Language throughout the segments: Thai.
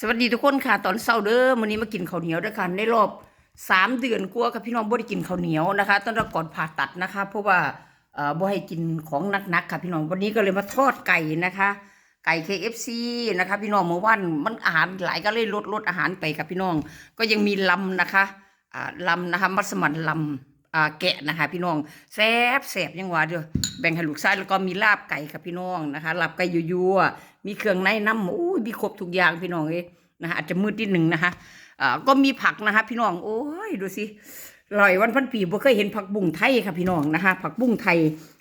สวัสดีทุกคนค่ะตอนเช้าเด้อวันนี้มากินข้าวเหนียวด้วยกันในรอบสามเดือนกว่ากับพี่น้องบ่ได้กินข้าวเหนียวนะคะตั้งแต่ก่อนผ่าตัดนะคะ เพราะว่าเอ่อบ่ให้กินของหนักๆค่ะพี่น้องวันนี้ก็เลยมาทอดไก่นะคะ ไก่ KFC นะคะพี่น้องเมื่อวานมันอาหารหลายก็เลยลดลดอาหารไปค่ะพี่น้อง ก็ยังมีลำนะคะอ่าลำนะคะมัสมั่นลำอ่าแกะนะคะ พี่น้องแซ่บแซ่บยังหวาเด้อ แบ่งให้ลูกชายแล้วก็มีลาบไก่ค่ะพี่น้องนะคะลาบไก่ยั่วๆมีเครื่องในน้ำหมูมีครบทุกอย่างพี่น้องเอ้ยนะคะอาจจะมืดนิดหนึ่งนะคะอ่าก็มีผักนะคะ พี่น้องโอ้ยดูสิลอยวันพันปีบ่เคยเห็นผักบุ้งไทยค่ะพี่น้องนะคะ ผักบุ้งไทย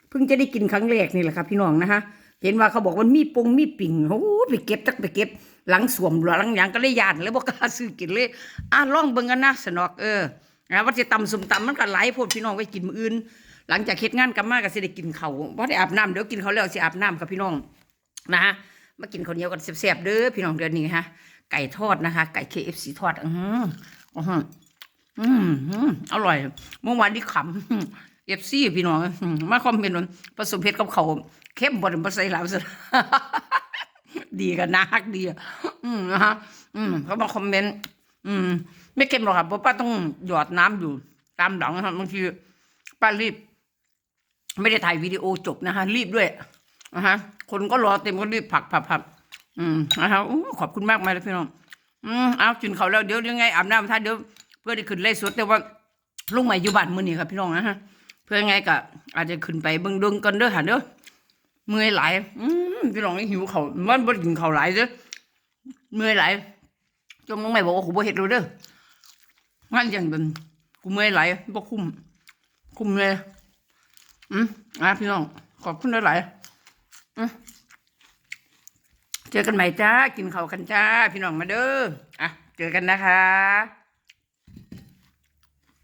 เพิ่งจะได้กินครั้งแรกนี่แหละค่ะพี่น้องนะคะ เห็นว่าเขาบอกว่ามีปงมีปิ่งโอ้ยไปเก็บจักไปเก็บ หลังสวมหลังหยังก็เลยยานแล้วบ่กล้าซื้อกินเลยอะลองเบิ่งกันนะสนอกเออนะว่าจะตำสมตำมันก็หลายโพดพี่น้องไว้กินมื้ออื่น หลังจากเฮ็ดงานกลับมาก็สิได้กินเขาวบ่ได้อาบน้ำเดี๋ยวกินเขาวแล้วสิอาบน้ำค่ะพี่น้องนะฮะมากินข้าวเหนียวกันแซ่บๆเด้อพี่น้องเดือนนี้ฮะไก่ทอดนะคะ ไก่ KFC ทอด อือหืออื้อหืออืมอืมอร่อย เมื่อวานที่ขำเอฟซีพี่น้องอืมมาคอมเมนต์ว่าผสมเพชรกับเขาวเข้มบ่ได้บ่ใส่หลายซะดีกันนะฮักดีอะอืมนะฮะอืมเขามาคอมเมนต์อืม ไม่เค็มหรอกครับเพราะป้าต้องหยอดน้ำอยู่ตามหลังนะครับบางทีป้ารีบ ไม่ได้ถ่ายวิดีโอจบนะคะ รีบด้วยนะฮะคนก็รอเต็มก็รีบผักผักผักอืมนะคะอขอบคุณมากมายเลยพี่น้องอืมเอากินเขาแล้วเดี๋ยวยังไงอาบน้ำท่าเดี๋ยวเพื่อได้ขึ้นไล่สดแต่ว่าลุงใหม่อยู่บ้านมือนี้ครับพี่น้องนะฮะเพื่อยังไงก็อาจจะขึ้นไปเบิ่งดงกันเด้อค่ะเด้อเมื่อยหลอืมพี่น้องนี่หิวเขาวมันบ่ได้กินข้าวหลเด้อเมื่อยหลจมลุงใหม่บอกว่ากูบ่เฮ็ดเลยเด้องานอย่างเป็นกูเมื่อยหลบ่คุ้มคุ้มเลย อืมอะพี่น้อง ขอบคุณหลายๆอืมเจอกันใหม่จ้า กินข้าวกันจ้า พี่น้องมาเด้ออะ เจอกันนะคะ